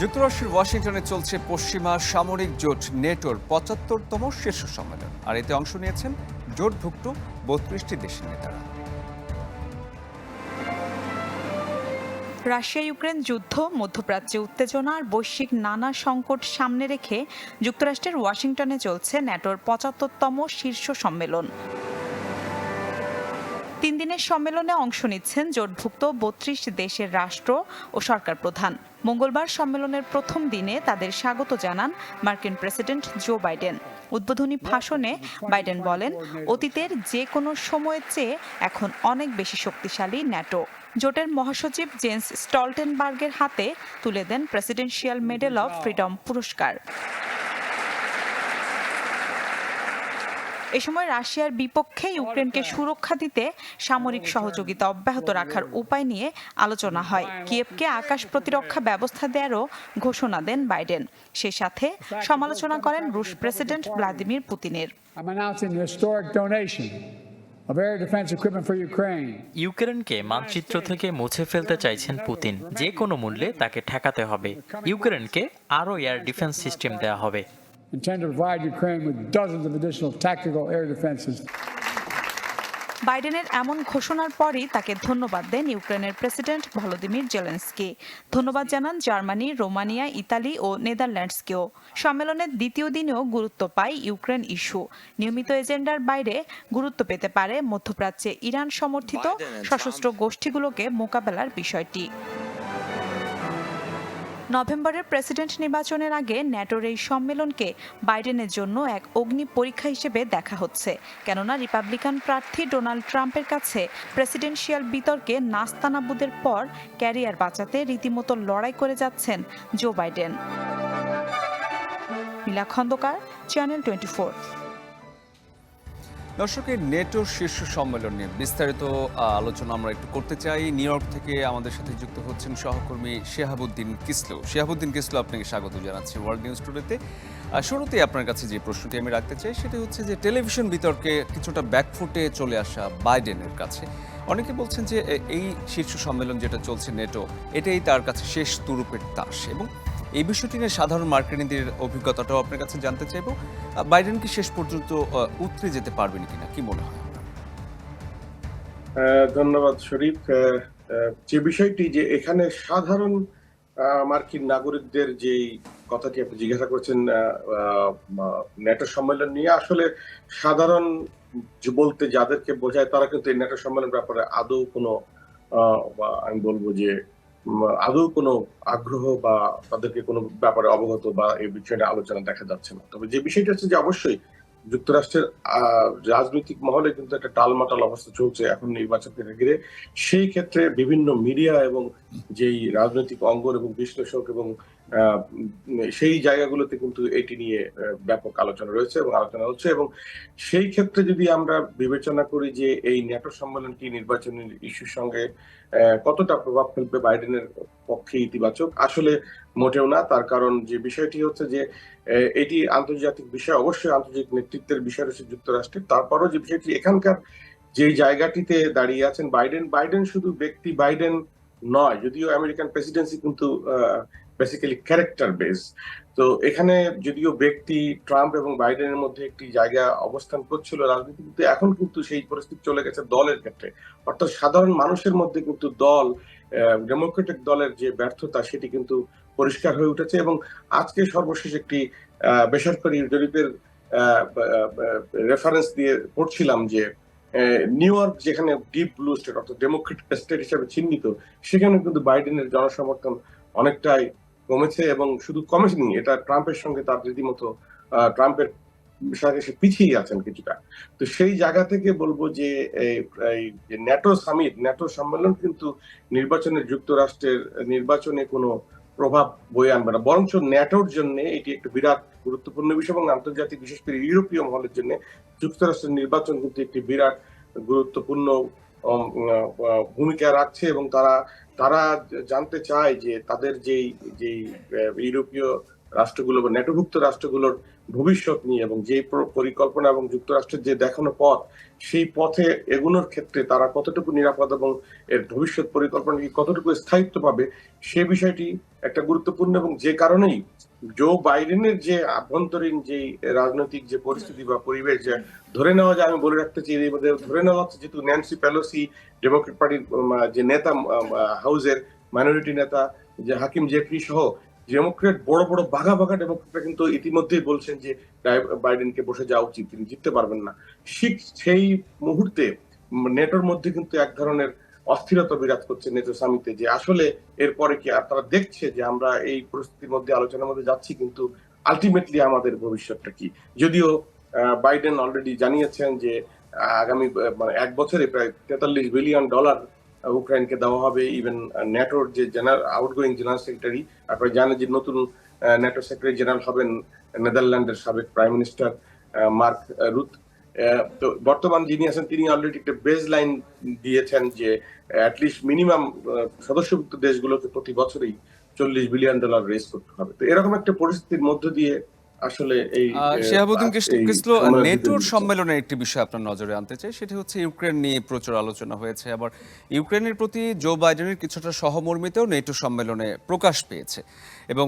যুক্তরাষ্ট্রের ওয়াশিংটনে চলছে পশ্চিমা সামরিক জোট নেটোর পঁচাত্তরতম শীর্ষ সম্মেলন। আর এতে অংশ নিয়েছেন জোটভুক্ত বত্রিশটি দেশের নেতারা। রাশিয়া, ইউক্রেন যুদ্ধ, মধ্যপ্রাচ্যে উত্তেজনা আর বৈশ্বিক নানা সংকট সামনে রেখে যুক্তরাষ্ট্রের ওয়াশিংটনে চলছে ন্যাটোর পঁচাত্তরতম শীর্ষ সম্মেলন। তিন দিনের সম্মেলনে অংশ নিচ্ছেন জোটভুক্ত বত্রিশ দেশের রাষ্ট্র ও সরকার প্রধান। মঙ্গলবার সম্মেলনের প্রথম দিনে তাদের স্বাগত জানান মার্কিন প্রেসিডেন্ট জো বাইডেন। উদ্বোধনী ভাষণে বাইডেন বলেন, অতীতের যে কোনো সময়ের চেয়ে এখন অনেক বেশি শক্তিশালী ন্যাটো। জোটের মহাসচিব জেন্স স্টলটেনবার্গের হাতে তুলে দেন প্রেসিডেন্সিয়াল মেডেল অফ ফ্রিডম পুরস্কার। এ সময় রাশিয়ার বিপক্ষে ইউক্রেনকে সুরক্ষা দিতে সামরিক সহযোগিতা অব্যাহত রাখার উপায় নিয়ে আলোচনা হয়। কিয়েভকে আকাশ প্রতিরক্ষা ব্যবস্থা দেওয়ারও ঘোষণা দেন বাইডেন। সে সাথে সমালোচনা করেন রুশ প্রেসিডেন্ট ভ্লাদিমির পুতিনের. ইউক্রেনকে মানচিত্র থেকে মুছে ফেলতে চাইছেন পুতিন। যে কোনো মূল্যে তাকে ঠেকাতে হবে। ইউক্রেনকে আরও এয়ার ডিফেন্স সিস্টেম দেওয়া হবে। Intend to provide Ukraine with dozens of additional tactical air defenses. বাইডেনের এমন ঘোষণার পরই তাকে ধন্যবাদ দেন ইউক্রেনের প্রেসিডেন্ট ভলোদিমির জেলেন্সকি। ধন্যবাদ জানান জার্মানি রোমানিয়া ইতালি ও নেদারল্যান্ডসকেও। সম্মেলনের দ্বিতীয় দিনেও গুরুত্ব পায় ইউক্রেন ইস্যু। নিয়মিত এজেন্ডার বাইরে গুরুত্ব পেতে পারে মধ্যপ্রাচ্যে ইরান সমর্থিত সশস্ত্র গোষ্ঠীগুলোকে মোকাবেলার বিষয়টি। নভেম্বরের প্রেসিডেন্ট নির্বাচনের আগে ন্যাটোর এই সম্মেলনকে বাইডেনের জন্য এক অগ্নি পরীক্ষা হিসেবে দেখা হচ্ছে। কেননা রিপাবলিকান প্রার্থী ডোনাল্ড ট্রাম্পের কাছে প্রেসিডেন্সিয়াল বিতর্কে নাস্তানাবুদের পর ক্যারিয়ার বাঁচাতে রীতিমতো লড়াই করে যাচ্ছেন Joe Biden. Mila Khandakar, channel twenty দর্শকের নেটোর শীর্ষ সম্মেলন নিয়ে বিস্তারিত আলোচনা আমরা একটু করতে চাই। নিউ ইয়র্ক থেকে আমাদের সাথে যুক্ত হচ্ছেন সহকর্মী শেহাবুদ্দিন কিসলো। শেহাবুদ্দিন কিসলো, আপনাকে স্বাগত জানাচ্ছি ওয়ার্ল্ড নিউজ টুডেতে। আর শুরুতেই আপনার কাছে যে প্রশ্নটি আমি রাখতে চাই, সেটি হচ্ছে যে টেলিভিশন বিতর্কে কিছুটা ব্যাকফুটে চলে আসা বাইডেনের কাছে। অনেকে বলছেন যে এই শীর্ষ সম্মেলন যেটা চলছে নেটো, এটাই তার কাছে শেষ তুরুপের তাস। এবং এই বিষয়টি নিয়ে সাধারণ মার্কেটিংদের অভিজ্ঞতাটাও আপনার কাছে জানতে চাইব। বাইডেন কি শেষ পর্যন্ত উতরে যেতে পারবেন কিনা কি মনে হয় ধন্যবাদ শরীফ। যে বিষয়টি যে এখানে সাধারণ মার্কিন নাগরিকদের যে কথাটি আপনি জিজ্ঞাসা করছেন ন্যাটো সম্মেলন নিয়ে, আসলে সাধারণ বলতে যাদেরকে বোঝায় তারা কিন্তু এই ন্যাটো সম্মেলন ব্যাপারে আদৌ কোনো আমি বলব যে আদৌ কোনো আগ্রহ বা তাদেরকে কোনো ব্যাপারে অবগত বা এই বিষয়টা আলোচনা দেখা যাচ্ছে না। তবে যে বিষয়টা হচ্ছে যে অবশ্যই যুক্তরাষ্ট্রের রাজনৈতিক মহলে কিন্তু একটা টালমাটাল অবস্থা চলছে এখন নির্বাচনকে ঘিরে। সেই ক্ষেত্রে বিভিন্ন মিডিয়া এবং যেই রাজনৈতিক অঙ্গন এবং বিশ্লেষক এবং সেই জায়গাগুলোতে কিন্তু এটি নিয়ে ব্যাপক আলোচনা রয়েছে এবং আলোচনা হচ্ছে এবং সেই ক্ষেত্রে যদি আমরা বিবেচনা করি যে এই ন্যাটো সম্মেলনটি নির্বাচনের ইস্যুর সঙ্গে কতটা প্রভাব ফেলবে বাইডেনের পক্ষে ইতিবাচক, আসলে মোটেও না। তার কারণ যে বিষয়টি হচ্ছে যে এটি আন্তর্জাতিক বিষয়, অবশ্যই আন্তর্জাতিক নেতৃত্বের বিষয় রয়েছে যুক্তরাষ্ট্রের। তারপরও যে বিষয়টি, এখানকার যে জায়গাটিতে দাঁড়িয়ে আছেন বাইডেন বাইডেন শুধু ব্যক্তি বাইডেন নয়, যদিও আমেরিকান প্রেসিডেন্সি কিন্তু বেসিক্যালি ক্যারেক্টার বেস তো এখানে যদিও ব্যক্তি ট্রাম্প এবং বাইডেনের মধ্যে একটি জায়গা অবস্থান করছিল রাজনীতি, কিন্তু এখন কিন্তু সেই পরিস্থিতি চলে গেছে দলের ক্ষেত্রে। অর্থাৎ সাধারণ মানুষের মধ্যে কিন্তু দল ডেমোক্রেটিক দলের যে ব্যর্থতা সেটি কিন্তু পরিষ্কার হয়ে উঠেছে এবং আজকে সর্বশেষ একটি বেসরকারি জরিপের রেফারেন্স দিয়ে পড়ছিলাম যে নিউ ইয়র্ক যেখানে ডিপ ব্লু স্টেট অর্থাৎ ডেমোক্রেটিক স্টেট হিসেবে চিহ্নিত, সেখানে কিন্তু বাইডেনের জনসমর্থন অনেকটাই কমেছে এবং শুধু কমেনি এটা ট্রাম্পের সঙ্গে তার রীতিমতো ট্রাম্পের সাথে সে পিছিয়ে আছেন কিছুটা। তো সেই জায়গা থেকে বলব যে এই- ন্যাটো সামিট, ন্যাটো সম্মেলন কিন্তু নির্বাচনে যুক্তরাষ্ট্রের নির্বাচনে কোনো প্রভাব বয়ে আনবে না। বরঞ্চ ন্যাটোর জন্য এটি একটা বিরাট গুরুত্বপূর্ণ বিষয় এবং আন্তর্জাতিক, বিশেষ করে ইউরোপীয় মহলের জন্য যুক্তরাষ্ট্রের নির্বাচন কিন্তু একটি বিরাট গুরুত্বপূর্ণ ভূমিকা রাখছে এবং তারা তারা জানতে চায় যে তাদের যেই যেই ইউরোপীয় রাষ্ট্রগুলো বা নেটোভুক্ত রাষ্ট্রগুলোর ভবিষ্যৎ নিয়ে এবং যে পরিকল্পনা এবং যুক্তরাষ্ট্রের যে দেখানো পথ, সেই পথে এগুলোর ক্ষেত্রে তারা কতটুকু নিরাপদ এবং এর ভবিষ্যৎ পরিকল্পনা কি কতটুকু স্থায়িত্ব পাবে, সে বিষয়টি একটা গুরুত্বপূর্ণ এবং যে কারণেই জো বাইডেনের যে আভ্যন্তরীণ যে রাজনৈতিক যে পরিস্থিতি বা পরিবেশ যে ধরে নেওয়া যায়, আমি বলে রাখতে চাই এর মধ্যে ধরে নেওয়া হচ্ছে যেহেতু ন্যান্সি পেলোসি ডেমোক্রেট পার্টির যে নেতা হাউসের মাইনরিটি নেতা, যে হাকিম জেফরি সহ ডেমোক্রেট, বড় বড় বাঘা বাঘা ডেমোক্রেটরা কিন্তু ইতিমধ্যেই বলছেন যে বাইডেনকে বসে যাওয়া উচিত, তিনি জিততে পারবেন না। সেই মুহূর্তে নেটোর মধ্যে কিন্তু এক ধরনের অস্থিরতা বিরাজ করছে নেটো সামিতে, যে আসলে এরপরে কি আর তারা দেখছে যে আমরা এই পরিস্থিতির মধ্যে, আলোচনার মধ্যে যাচ্ছি, কিন্তু আলটিমেটলি আমাদের ভবিষ্যৎটা কি? যদিও বাইডেন অলরেডি জানিয়েছেন যে আগামী মানে এক বছরে প্রায় তেতাল্লিশ বিলিয়ন ডলার ইউক্রেনকে দেওয়া হবে ইভেন ন্যাটোর যে জেনারেল আউটগোয়িং জেনারেল সেক্রেটারি আপনারা জানেন যে নতুন ন্যাটো সেক্রেটারি জেনারেল হবেন নেদারল্যান্ডের সাবেক প্রাইম মিনিস্টার মার্ক রুথ তো বর্তমান যিনি আছেন, তিনি অলরেডি একটা বেজ লাইন দিয়েছেন যে অ্যাটলিস্ট মিনিমাম সদস্যভুক্ত দেশগুলোকে প্রতি বছরেই চল্লিশ বিলিয়ন ডলার রেজ করতে হবে। তো এরকম একটা পরিস্থিতির মধ্য দিয়ে আসলে এই শিহাবুদ্দিন কিসলো নেটোর। সম্মেলনের একটি বিষয় আপনার নজরে আনতে চাই সেটি হচ্ছে ইউক্রেন নিয়ে প্রচুর আলোচনা হয়েছে। আবার ইউক্রেনের প্রতি জো বাইডেনের কিছুটা সহমর্মিতাও নেটো সম্মেলনে প্রকাশ পেয়েছে। এবং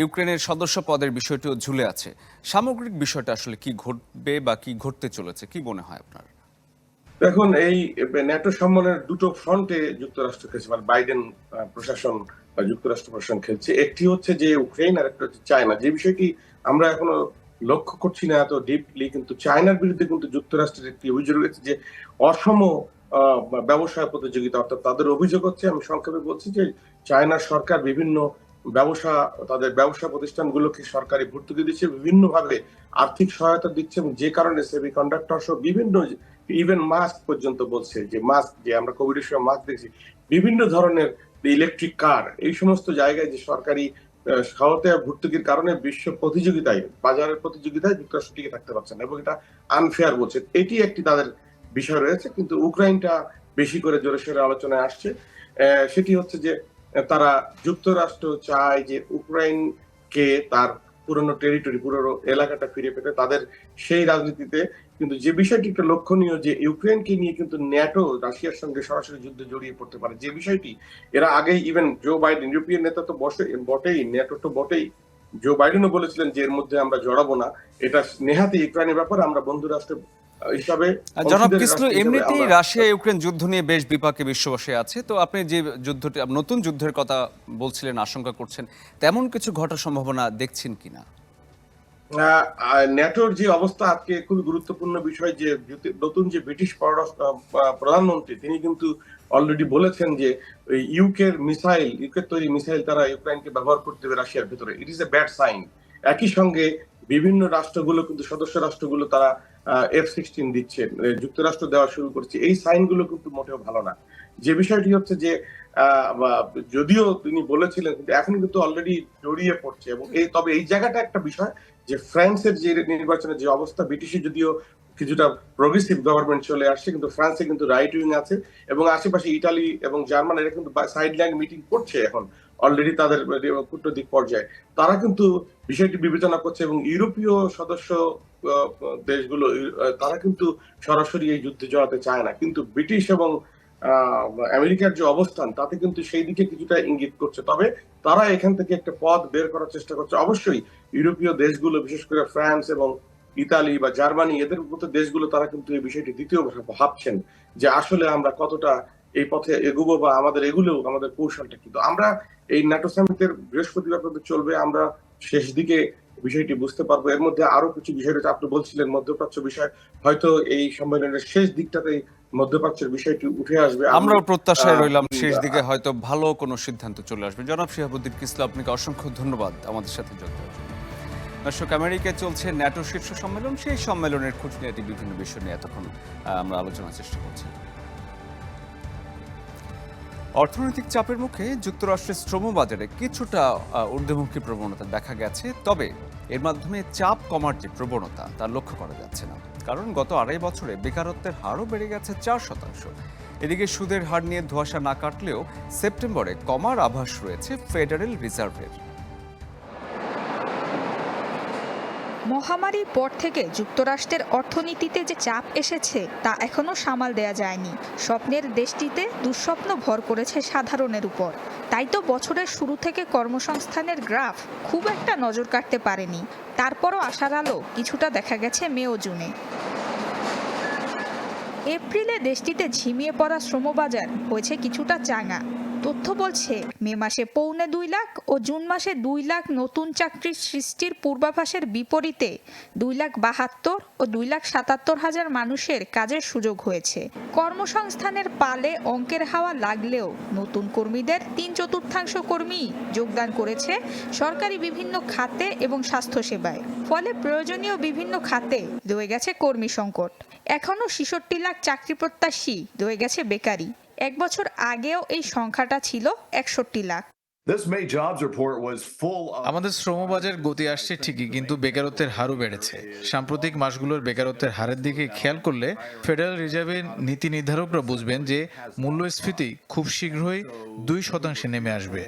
ইউক্রেনের সদস্য পদের বিষয়টিও ঝুলে আছে। সামগ্রিক বিষয়টা আসলে কি ঘটবে বা কি ঘটতে চলেছে কি মনে হয় আপনার? দেখুন এই ন্যাটো সম্মেলনের দুটো ফ্রন্টে যুক্তরাষ্ট্র খেলছে মানে বাইডেন প্রশাসন বা যুক্তরাষ্ট্র প্রশাসন খেলছে। একটি হচ্ছে যে ইউক্রেন আর একটা হচ্ছে চায়না। যে বিষয়টি আমরা এখনও লক্ষ্য করছি না এত ডিপলি কিন্তু চায়নার বিরুদ্ধে কিন্তু যুক্তরাষ্ট্রের একটি অভিযোগ রয়েছে যে অসম ব্যবসায় প্রতিযোগিতা অর্থাৎ তাদের অভিযোগ হচ্ছে আমি সংক্ষেপে বলছি যে চায়নার সরকার বিভিন্ন ব্যবসা তাদের ব্যবসা প্রতিষ্ঠানগুলোকে সরকারি ভর্তুকি দিচ্ছে বিভিন্ন ভাবে আর্থিক সহায়তা দিচ্ছে এবং যে কারণে সেমি কন্ডাক্টর সহ বিভিন্ন ইভেন মাস্ক পর্যন্ত বলছে যে মাস্ক যে আমরা কোভিডের সময় মাস্ক দেখছি বিভিন্ন ধরনের ইলেকট্রিক কার এই সমস্ত জায়গায় যে সরকারি আহ, সহায়তা ভর্তুকির কারণে বিশ্ব প্রতিযোগিতায়, বাজারের প্রতিযোগিতায় যুক্তরাষ্ট্র টিকে থাকতে পারছে না এবং এটা আনফেয়ার বলছে। এটি একটি তাদের বিষয় রয়েছে, কিন্তু ইউক্রাইনটা বেশি করে জোরে সোরে আলোচনায় আসছে। সেটি হচ্ছে যে তারা যুক্তরাষ্ট্র চায় যে ইউক্রাইনকে তার পুরনো টেরিটরি পুরনো এলাকাটা ফিরে পেতে। তাদের সেই রাজনীতিতে কিন্তু যে বিষয়টি একটা লক্ষণীয় যে ইউক্রেনকে নিয়ে কিন্তু ন্যাটো রাশিয়ার সঙ্গে সরাসরি যুদ্ধে জড়িয়ে পড়তে পারে যে বিষয়টি এরা আগেই ইভেন জো বাইডেন ইউরোপিয়ান নেতা তো বসে বটেই ন্যাটো তো বটেই। জো বাইডেনও বলেছিলেন যে এর মধ্যে আমরা জড়াবো না এটা নেহাতি ইউক্রেনের ব্যাপারে আমরা বন্ধু রাষ্ট্র হিসাবে জনাব কিসলু এমনিতেই রাশিয়া ইউক্রেন যুদ্ধ নিয়ে বেশ বিপাকে বিশ্ববাসী আছে তো আপনি যে যুদ্ধটি নতুন যুদ্ধের কথা বলছিলেন আশঙ্কা করছেন তেমন কিছু ঘটার সম্ভাবনা দেখছেন কিনা? ন্যাটোর যে অবস্থা আজকে খুবই গুরুত্বপূর্ণ বিষয়, যে নতুন যে ব্রিটিশ প্রধানমন্ত্রী, তিনি কিন্তু অলরেডি বলেছেন যে ইউকের মিসাইল, ইউকের তৈরি মিসাইল তারা ইউক্রেনকে ব্যবহার করতে হবে রাশিয়ার ভেতরে। It is a bad sign একই সঙ্গে বিভিন্ন রাষ্ট্রগুলো, কিন্তু সদস্য রাষ্ট্রগুলো তারা এফ সিক্সটিন দিচ্ছে যুক্তরাষ্ট্র দেওয়া শুরু করছে। এই সাইনগুলো কিন্তু মোটেও ভালো না। যে বিষয়টি হচ্ছে যে যদিও তিনি বলেছিলেন, কিন্তু এখন কিন্তু অলরেডি জড়িয়ে পড়ছে এবং এই, তবে এই জায়গাটা একটা বিষয় যে ফ্রান্সের যে নির্বাচনের যে অবস্থা, ব্রিটিশে যদিও কিছুটা প্রগ্রেসিভ গভর্নমেন্ট চলে আসছে, কিন্তু ফ্রান্সে কিন্তু রাইট উইং আছে এবং আশেপাশে ইটালি এবং জার্মান, এরা কিন্তু সাইড লাইন মিটিং করছে এখন অলরেডি তাদের কূটনৈতিক পর্যায়ে। তারা কিন্তু বিষয়টি বিবেচনা করছে এবং ইউরোপীয় সদস্য দেশগুলো, তারা কিন্তু সরাসরি এই যুদ্ধে জড়াতে চায় না। কিন্তু ব্রিটিশ এবং আমেরিকার যে অবস্থান, তাতে কিন্তু সেই দিকে কিছুটা ইঙ্গিত করছে। তবে তারা এখান থেকে একটা পথ বের করার চেষ্টা করছে। অবশ্যই ইউরোপীয় দেশগুলো, বিশেষ করে ফ্রান্স এবং ইতালি বা জার্মানি, এদের মতো দেশগুলো তারা কিন্তু এই বিষয়টি দ্বিতীয় ভাবছেন যে আসলে আমরা কতটা এই পথে এগুবো বা আমাদের এগুলেও, আমাদের কৌশলটা কিন্তু আমরা এই ন্যাটো সামিটের বৃহস্পতিবার চলবে। আমরা শেষ দিকে বিষয়টি বুঝতে পারব। এর মধ্যে আরও কিছু বিষয় রয়েছে। আপনি বলছিলেন মধ্যপ্রাচ্য বিষয়। হয়তো এই সম্মেলনের শেষ দিকটাতে মধ্যপ্রাচ্যের বিষয়টি উঠে আসবে। আমরাও প্রত্যাশায় রইলাম শেষ দিকে হয়তো ভালো কোনো সিদ্ধান্ত চলে আসবে। জনাব শিহাবুদ্দিন কিসলা আপনাকে অসংখ্য ধন্যবাদ আমাদের সাথে যুক্ত। দর্শক আমেরিকায় চলছে ন্যাটো শীর্ষ সম্মেলন। সেই সম্মেলনের খুঁটিনাটি বিভিন্ন বিষয় নিয়ে এতক্ষণ আমরা আলোচনার চেষ্টা করছি। অর্থনৈতিক চাপের মুখে যুক্তরাষ্ট্রের শ্রম বাজারে কিছুটা ঊর্ধ্বমুখী প্রবণতা দেখা গেছে। তবে এর মাধ্যমে চাপ কমার যে প্রবণতা, তা লক্ষ্য করা যাচ্ছে না। কারণ গত আড়াই বছরে বেকারত্বের হারও বেড়ে গেছে চার শতাংশ। এদিকে সুদের হার নিয়ে ধোয়াশা না কাটলেও সেপ্টেম্বরে কমার আভাস রয়েছে ফেডারেল রিজার্ভের। মহামারীর পর থেকে যুক্তরাষ্ট্রের অর্থনীতিতে যে চাপ এসেছে তা এখনও সামাল দেয়া যায়নি। স্বপ্নের দেশটিতে দুঃস্বপ্ন ভর করেছে সাধারণের উপর। তাই তো বছরের শুরু থেকে কর্মসংস্থানের গ্রাফ খুব একটা নজর কাটতে পারেনি। তারপরও আশার আলো কিছুটা দেখা গেছে মে ও জুনে। এপ্রিলে দেশটিতে ঝিমিয়ে পড়া শ্রমবাজার হয়েছে কিছুটা চাঙা। তথ্য বলছে, মে মাসে পৌনে দুই লাখ ও জুন মাসে দুই লাখ নতুন চাকরির সৃষ্টির পূর্বাভাসের বিপরীতে দুই লাখ বাহাত্তর ও দুই লাখ সাতাত্তর হাজার মানুষের কাজের সুযোগ হয়েছে। কর্মসংস্থানের পালে অঙ্কের হাওয়া লাগলেও নতুন কর্মীদের তিন চতুর্থাংশ কর্মী যোগদান করেছে সরকারি বিভিন্ন খাতে এবং স্বাস্থ্যসেবায়। ফলে প্রয়োজনীয় বিভিন্ন খাতে রয়ে গেছে কর্মী সংকট। এখনও ছেষট্টি লাখ চাকরি প্রত্যাশী রয়ে গেছে বেকারি। এক বছর আগেও এই সংখ্যাটা ছিল একষট্টি lakh. This May jobs report was full of আমাদের শ্রমবাজার গতি আসছে ঠিকই কিন্তু বেকারত্বের হারও বেড়েছে। সাম্প্রতিক মাসগুলোর বেকারত্বের হারের দিকে খেয়াল করলে ফেডারেল রিজার্ভের নীতি নির্ধারকরা বুঝবেন যে মূল্যস্ফীতি খুব শীঘ্রই দুই শতাংশে নেমে আসবে?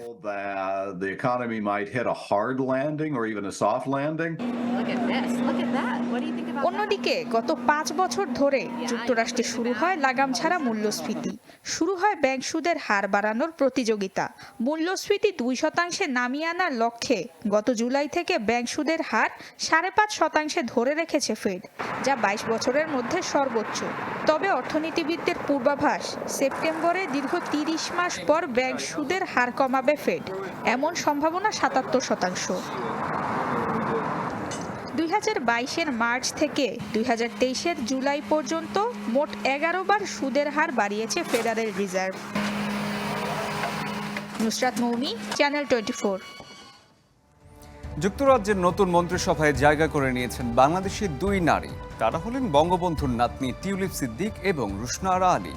অন্যদিকে গত পাঁচ বছর ধরে যুক্তরাষ্ট্রে শুরু হয় লাগাম ছাড়া মূল্যস্ফীতি। শুরু হয় ব্যাংক সুদের হার বাড়ানোর প্রতিযোগিতা। মূল্যস্ফীতি দুই শতাংশে নামিয়ে আনার লক্ষ্যে গত জুলাই থেকে ব্যাংক সুদের হার সাড়ে পাঁচ শতাংশে ধরে রেখেছে ফেড, যা বাইশ বছরের মধ্যে সর্বোচ্চ। তবে অর্থনীতিবিদদের পূর্বাভাস, সেপ্টেম্বরে দীর্ঘ তিরিশ মাস পর ব্যাংক সুদের হার কমাবে ফেড, এমন সম্ভাবনা সাতাত্তর শতাংশ। দুই হাজার বাইশের মার্চ থেকে দুই হাজার তেইশের জুলাই পর্যন্ত মোট এগারো বার সুদের হার বাড়িয়েছে federal reserve. Nusrat Moumi channel twenty four যুক্তরাজ্যের নতুন মন্ত্রিসভায় জায়গা করে নিয়েছেন বাংলাদেশের দুই নারী। তারা হলেন বঙ্গবন্ধুর নাতনি টিউলিপ সিদ্দিক এবং রুশনারা আলী।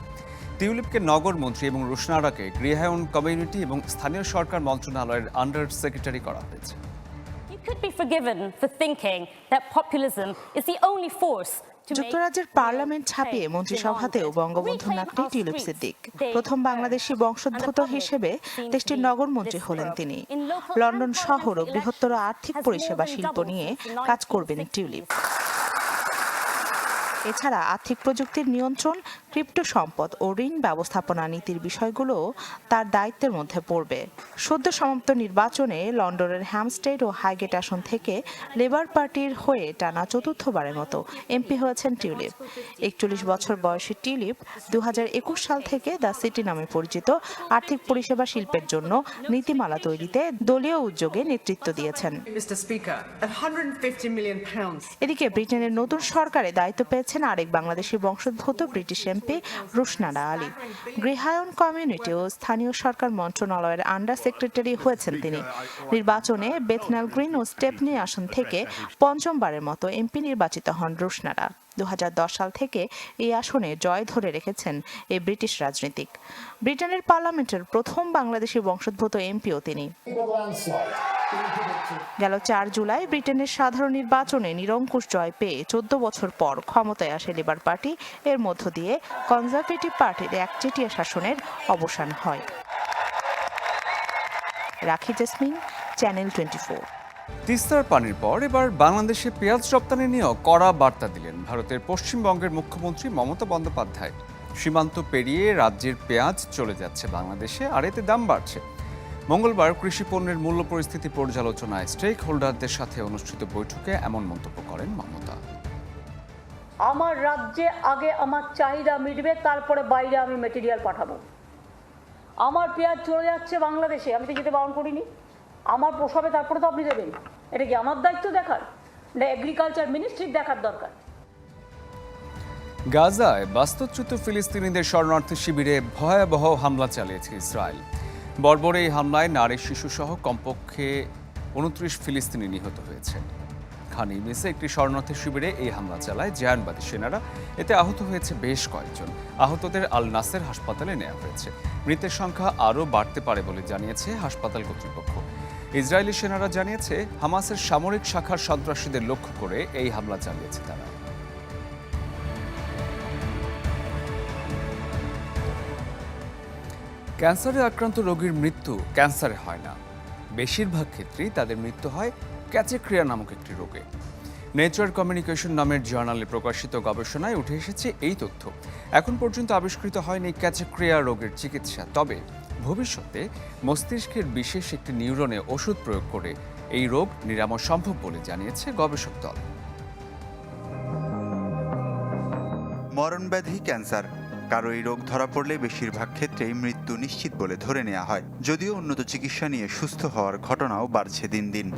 টিউলিপকে নগর মন্ত্রী এবং রুশনারাকে গৃহায়ন কমিউনিটি এবং স্থানীয় সরকার মন্ত্রণালয়ের আন্ডার সেক্রেটারি করা হয়েছে। You could be forgiven for thinking that populism is the only force যুক্তরাজ্যের পার্লামেন্ট ছাপিয়ে মন্ত্রিসভাতেও বঙ্গবন্ধু নাতনি টিউলিপ সিদ্দিক প্রথম বাংলাদেশি বংশোদ্ভূত হিসেবে দেশটির নগরমন্ত্রী হলেন তিনি। লন্ডন শহর ও বৃহত্তর আর্থিক পরিষেবা শিল্প নিয়ে কাজ করবেন টিউলিপ। এছাড়া আর্থিক প্রযুক্তির নিয়ন্ত্রণ ক্রিপ্টো সম্পদ ও ঋণ ব্যবস্থাপনা নীতির বিষয়গুলো তার দায়িত্বের মধ্যে পড়বে সদ্য সমাপ্ত নির্বাচনে লন্ডনের হ্যামস্টেড ও হাইগেট আসন থেকে লেবার পার্টির হয়ে টানা চতুর্থবারের মতো এমপি হয়েছেন টিউলিপ একচল্লিশ বছর বয়সী টিউলিপ দু হাজার একুশ সাল থেকে দ্য সিটি নামে পরিচিত আর্থিক পরিষেবা শিল্পের জন্য নীতিমালা তৈরিতে দলীয় উদ্যোগে নেতৃত্ব দিয়েছেন Mr. Speaker, 150 million pounds এদিকে ব্রিটেনের নতুন সরকারে দায়িত্ব পেয়েছেন আরেক বাংলাদেশি বংশোদ্ভূত ব্রিটিশ এমপি রুশনারা আলী। গৃহায়ন কমিউনিটি ও স্থানীয় সরকার মন্ত্রণালয়ের আন্ডার সেক্রেটারি হয়েছেন তিনি। নির্বাচনে বেথনাল গ্রিন ও স্টেপনি আসন থেকে পঞ্চমবারের মতো এমপি নির্বাচিত হন রুশনারা। দু হাজার দশ সাল থেকে এই আসনে জয় ধরে রেখেছেন এই ব্রিটিশ রাজনীতিক। ব্রিটেনের পার্লামেন্টের প্রথম বাংলাদেশি বংশোদ্ভূত এমপিও তিনি। গেল চার জুলাই, ব্রিটেনের সাধারণ নির্বাচনে নিরঙ্কুশ জয় পেয়ে চোদ্দ বছর পর ক্ষমতায় আসে লেবার পার্টি। এর মধ্য দিয়ে কনজারভেটিভ পার্টির একচেটিয়া শাসনের অবসান হয়। রাখি জেসমিন, চ্যানেল টোয়েন্টি তিস্তার পানির পর এবার বাংলাদেশে পেঁয়াজ রপ্তানি নিয়েও কড়া বার্তা দিলেন ভারতের পশ্চিমবঙ্গের মুখ্যমন্ত্রী মমতা বন্দ্যোপাধ্যায়। সীমান্ত পেরিয়ে রাজ্যের পেঁয়াজ চলে যাচ্ছে বাংলাদেশে আর এতে দাম বাড়ছে। মঙ্গলবার কৃষি পণ্যের মূল্য পরিস্থিতি পর্যালোচনায় স্টেক হোল্ডারদের সাথে অনুষ্ঠিত বৈঠকে এমন মন্তব্য করেন মমতা। আমার রাজ্যে আগে আমার চাহিদা মিটবে তারপরে বাইরে আমি মেটেরিয়াল পাঠাবো। আমার পেঁয়াজ চলে যাচ্ছে বাংলাদেশে আমি তো যেতে বারণ করিনি। আমার পোষাবে তারপরে তো আপনি দেবেন। এটা কি আমার দায়িত্ব দেখার? না এগ্রিকালচার মিনিস্ট্রির দেখার দরকার। গাজায় বাস্তুচ্যুত ফিলিস্তিনিদের শরণার্থী শিবিরে ভয়াবহ হামলা চালিয়েছে ইসরায়েল। বর্বর এই হামলায় নারী শিশুসহ কমপক্ষে উনত্রিশ ফিলিস্তিনি নিহত হয়েছে। খান ইউনিসে একটি শরণার্থী শিবিরে এই হামলা চালায়। জায়ানবাদী সেনারা এতে আহত হয়েছে বেশ কয়েকজন। আহতদের আল নাসের হাসপাতালে নেওয়া হয়েছে। মৃতের সংখ্যা আরও বাড়তে পারে বলে জানিয়েছে হাসপাতাল কর্তৃপক্ষ। ইসরায়েলি সেনারা জানিয়েছে, হামাসের সামরিক শাখার সন্ত্রাসীদের লক্ষ্য করে এই হামলা চালিয়েছে তারা। ক্যান্সারে আক্রান্ত রোগীর মৃত্যু ক্যান্সারে হয় না। বেশিরভাগ ক্ষেত্রেই তাদের মৃত্যু হয় ক্যাচেক্রিয়া নামক একটি রোগে। নেচার কমিউনিকেশন নামের জার্নালে প্রকাশিত গবেষণায় উঠে এসেছে এই তথ্য। এখন পর্যন্ত আবিষ্কৃত হয়নি ক্যাচেক্রিয়া রোগের চিকিৎসা, তবে ভবিষ্যতে মস্তিষ্কের বিশেষ একটি নিউরনে ওষুধ প্রয়োগ করে এই রোগ নিরাময় সম্ভব বলে জানিয়েছে গবেষক দল। মরণব্যাধি ক্যান্সার। কারও এই রোগ ধরা পড়লে বেশিরভাগ ক্ষেত্রেই মৃত্যু নিশ্চিত বলে ধরে নেওয়া হয়। যদিও উন্নত চিকিৎসা নিয়ে সুস্থ হওয়ার ঘটনাও বাড়ছে দিন দিন।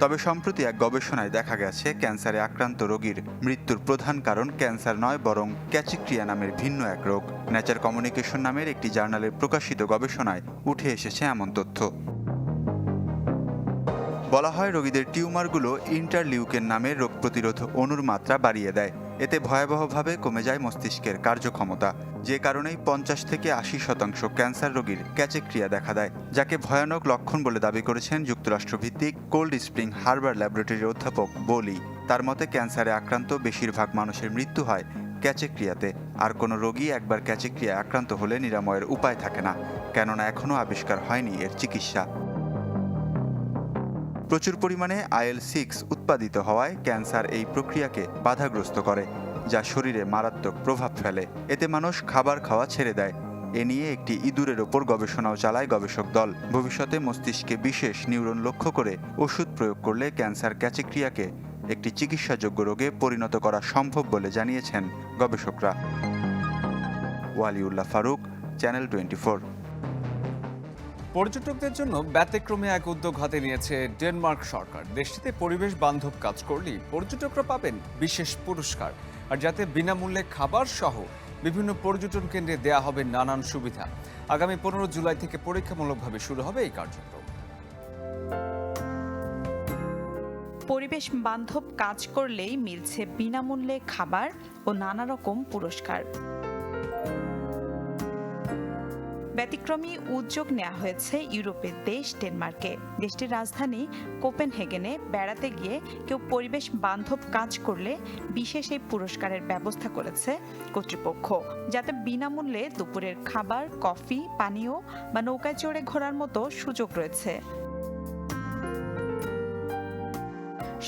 তবে সম্প্রতি এক গবেষণায় দেখা গেছে, ক্যান্সারে আক্রান্ত রোগীর মৃত্যুর প্রধান কারণ ক্যান্সার নয়, বরং ক্যাচিক্রিয়া নামের ভিন্ন এক রোগ। ন্যাচার কমিউনিকেশন নামের একটি জার্নালে প্রকাশিত গবেষণায় উঠে এসেছে এমন তথ্য। বলা হয় রোগীদের টিউমারগুলো ইন্টারলিউকেন নামের রোগ প্রতিরোধ অণুর মাত্রা বাড়িয়ে দেয়। এতে ভয়াবহভাবে কমে যায় মস্তিষ্কের কার্যক্ষমতা, যে কারণেই পঞ্চাশ থেকে আশি শতাংশ ক্যান্সার রোগীর ক্যাচেক্রিয়া দেখা দেয়, যাকে ভয়ানক লক্ষণ বলে দাবি করেছেন যুক্তরাষ্ট্রভিত্তিক কোল্ড স্প্রিং হারবার ল্যাবরেটরির অধ্যাপক বলি। তার মতে, ক্যান্সারে আক্রান্ত বেশিরভাগ মানুষের মৃত্যু হয় ক্যাচেক্রিয়াতে আর কোনো রোগী একবার ক্যাচেক্রিয়া আক্রান্ত হলে নিরাময়ের উপায় থাকে না, কেননা এখনও আবিষ্কার হয়নি এর চিকিৎসা। প্রচুর পরিমাণে আইএল সিক্স উৎপাদিত হওয়ায় ক্যান্সার এই প্রক্রিয়াকে বাধাগ্রস্ত করে, যা শরীরে মারাত্মক প্রভাব ফেলে। এতে মানুষ খাবার খাওয়া ছেড়ে দেয়। এ নিয়ে একটি ইঁদুরের ওপর গবেষণাও চালায় গবেষক দল। ভবিষ্যতে মস্তিষ্কে বিশেষ নিউরন লক্ষ্য করে ওষুধ প্রয়োগ করলে ক্যান্সার ক্যাচেক্রিয়াকে একটি চিকিৎসাযোগ্য রোগে পরিণত করা সম্ভব বলে জানিয়েছেন গবেষকরা। ওয়ালিউল্লাহ ফারুক, চ্যানেল টোয়েন্টি পর্যটকদের জন্য ব্যতিক্রমে এক উদ্যোগ হাতে নিয়েছে ডেনমার্ক সরকার। দেশটিতে পরিবেশ বান্ধব কাজ করলেই পর্যটকরা পাবেন বিশেষ পুরস্কার। আর যাতে বিনামূল্যে খাবার সহ বিভিন্ন পর্যটন কেন্দ্রে দেয়া হবে নানান সুবিধা। আগামী পনেরো জুলাই থেকে পরীক্ষামূলকভাবে শুরু হবে এই কার্যক্রম। পরিবেশ বান্ধব কাজ করলেই মিলছে বিনামূল্যে খাবার ও নানা রকম পুরস্কার। ব্যতিক্রমী উদ্যোগ নেওয়া হয়েছে ইউরোপের দেশ ডেনমার্কে। দেশটির রাজধানী কোপেনহেগেনে বেড়াতে গিয়ে কেউ পরিবেশ বান্ধব কাজ করলে বিশেষ এই পুরস্কারের ব্যবস্থা করেছে কর্তৃপক্ষ, যাতে বিনামূল্যে দুপুরের খাবার, কফি, পানীয় বা নৌকায় চড়ে ঘোরার মতো সুযোগ রয়েছে।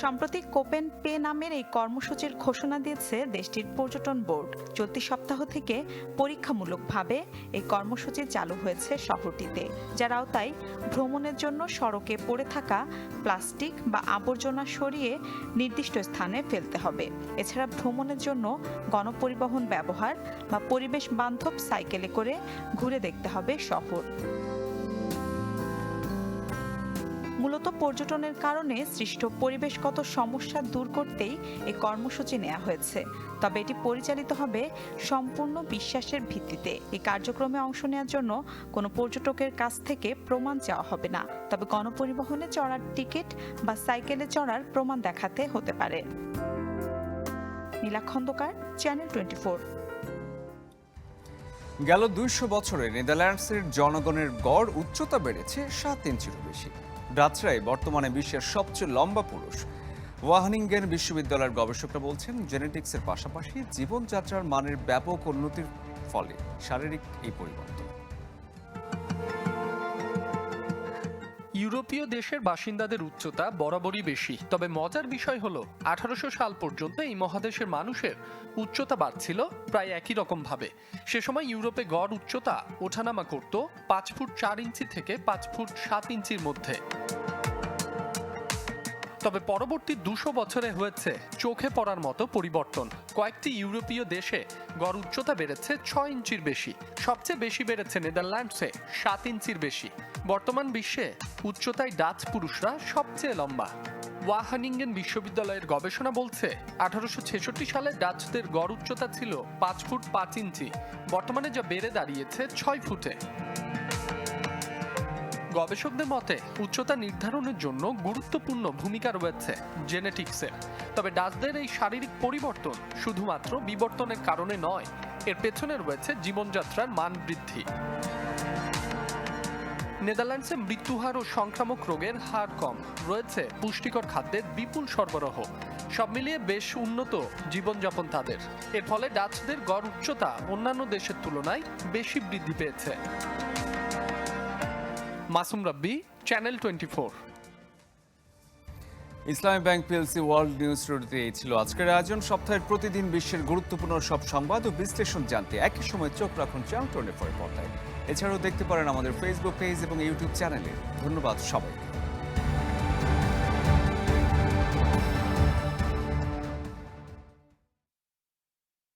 সম্প্রতি কোপেন পে নামের এই কর্মসূচির ঘোষণা দিয়েছে দেশটির পর্যটন বোর্ড। চলতি সপ্তাহ থেকে পরীক্ষামূলকভাবে এই কর্মসূচি চালু হয়েছে শহরটিতে, যার আওতায় ভ্রমণের জন্য সড়কে পড়ে থাকা প্লাস্টিক বা আবর্জনা সরিয়ে নির্দিষ্ট স্থানে ফেলতে হবে। এছাড়া ভ্রমণের জন্য গণপরিবহন ব্যবহার বা পরিবেশ বান্ধব সাইকেলে করে ঘুরে দেখতে হবে শহর। মূলত পর্যটনের কারণে সৃষ্ট পরিবেশগত সমস্যা দূর করতেই এই কর্মসূচি নেওয়া হয়েছে। তবে এটি পরিচালিত হবে সম্পূর্ণ বিশ্বাসের ভিত্তিতে। এই কার্যক্রমে অংশ নেওয়ার জন্য কোনো পর্যটকের কাছ থেকে প্রমাণ চাওয়া হবে না। তবে গণপরিবহনে চড়ার টিকিট বা সাইকেলে চড়ার প্রমাণ দেখাতে হতে পারে। নীলা চ্যানেল টোয়েন্টি গেল দুইশো বছরে নেদারল্যান্ডসের জনগণের গড় উচ্চতা বেড়েছে সাত ইঞ্চিরও বেশি। ডাচরাই বর্তমানে বিশ্বের সবচেয়ে লম্বা পুরুষ। ওয়াহনিংগেন বিশ্ববিদ্যালয়ের গবেষকরা বলছেন জেনেটিক্সের পাশাপাশি জীবনযাত্রার মানের ব্যাপক উন্নতির ফলে শারীরিক এই পরিবর্তন। ইউরোপীয় দেশের বাসিন্দাদের উচ্চতা বরাবরই বেশি। তবে মজার বিষয় হলো, আঠারোশো সাল পর্যন্ত এই মহাদেশের মানুষের উচ্চতা বাড়ছিল প্রায় একই রকম ভাবে। সে সময় ইউরোপে গড় উচ্চতা ওঠানামা করত পাঁচ ফুট চার ইঞ্চি থেকে পাঁচ ফুট সাত ইঞ্চির মধ্যে। তবে পরবর্তী দুশো বছরে হয়েছে চোখে পড়ার মতো পরিবর্তন। কয়েকটি ইউরোপীয় দেশে গড় উচ্চতা বেড়েছে ছয় ইঞ্চির বেশি। সবচেয়ে বেশি বেড়েছে নেদারল্যান্ডসে সাত ইঞ্চির বেশি। বর্তমান বিশ্বে উচ্চতায় ডাচ পুরুষরা সবচেয়ে লম্বা। ওয়াহানিংগেন বিশ্ববিদ্যালয়ের গবেষণা বলছে, আঠারোশো ছেষট্টি সালে ডাচদের গড় উচ্চতা ছিল পাঁচ ফুট পাঁচ ইঞ্চি। বর্তমানে যা বেড়ে দাঁড়িয়েছে ছয় ফুটে। গবেষকদের মতে, উচ্চতা নির্ধারণের জন্য গুরুত্বপূর্ণ ভূমিকা রয়েছে জেনেটিক্সের তবে ডাচদের এই শারীরিক পরিবর্তন শুধুমাত্র বিবর্তনের কারণে নয়, এর পেছনে রয়েছে জীবনযাত্রার মান বৃদ্ধি। নেদারল্যান্ডসে মৃত্যুহার ও সংক্রামক রোগের হার কম। রয়েছে পুষ্টিকর খাদ্যের বিপুল সরবরাহ। সব মিলিয়ে বেশ উন্নত জীবনযাপন তাদের। এর ফলে ডাচদের গড় উচ্চতা অন্যান্য দেশের তুলনায় বেশি বৃদ্ধি পেয়েছে। Masum Rabbi channel twenty Islami bank PLC world news স্টুডিওতে এই ছিল আজকের আয়োজন। সপ্তাহের প্রতিদিন বিশ্বের গুরুত্বপূর্ণ সব সংবাদ ও বিশ্লেষণ জানতে একই সময় চোখ রাখুন চ্যানেল টোয়েন্টি পর্দায়। এছাড়াও দেখতে পারেন আমাদের ফেসবুক পেজ এবং ইউটিউব চ্যানেলে ধন্যবাদ সবাইকে।